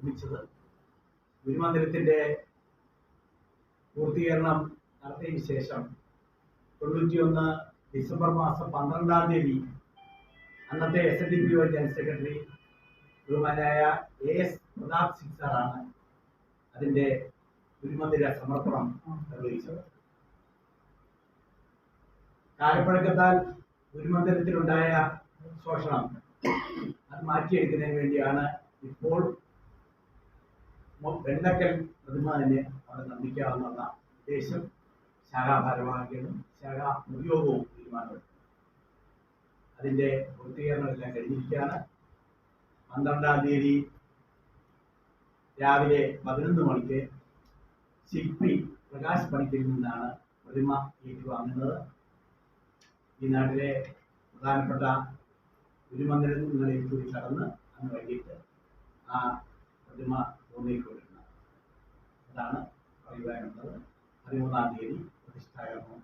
നിർമ്മിച്ചത്. ഗുരുമന്ദിരത്തിന്റെ പൂർത്തീകരണം നടത്തിയതിനു ശേഷം തൊണ്ണൂറ്റിയൊന്ന് ഡിസംബർ മാസം പന്ത്രണ്ടാം തീയതി അന്നത്തെ S N D P O general secretary ബഹുമാനായ എ എസ് പ്രതാപ് സിംഗ് സാറാണ് അതിന്റെ ഗുരുമന്ദിര സമർപ്പണം നിർവഹിച്ചത്. കാലപ്പഴക്കത്താൽ ഗുരുമന്ദിരത്തിലുണ്ടായ ശോഷണം അത് മാറ്റിയെടുക്കുന്നതിന് വേണ്ടിയാണ് ഇപ്പോൾ മൊ- പ്രതിമാനെ അവിടെ നിർമ്മിക്കാവുന്ന ഉദ്ദേശം. ശാഖാഭാരവാഹികളും ശാഖാ ഉദ്യോഗവും തീരുമാനമെടുത്തു. അതിന്റെ പൂർത്തീകരണമെല്ലാം കഴിഞ്ഞിരിക്കുകയാണ്. പന്ത്രണ്ടാം തീയതി രാവിലെ പതിനൊന്ന് മണിക്ക് ശില്പി പ്രകാശ് പണിക്കിൽ നിന്നാണ് പ്രതിമ ഏറ്റുവാങ്ങുന്നത് ഈ നാട്ടിലെ പ്രധാനപ്പെട്ട ഗുരുമന്ദിരങ്ങളിൽ കൂടി കടന്ന് അന്ന് വൈകിട്ട് ആ പ്രതിമ ഭൂമിയിൽ കൊടുക്കുന്നത് അതാണ് പറയുവാനുള്ളത് പതിമൂന്നാം തീയതി പ്രതിഷ്ഠാകർമ്മം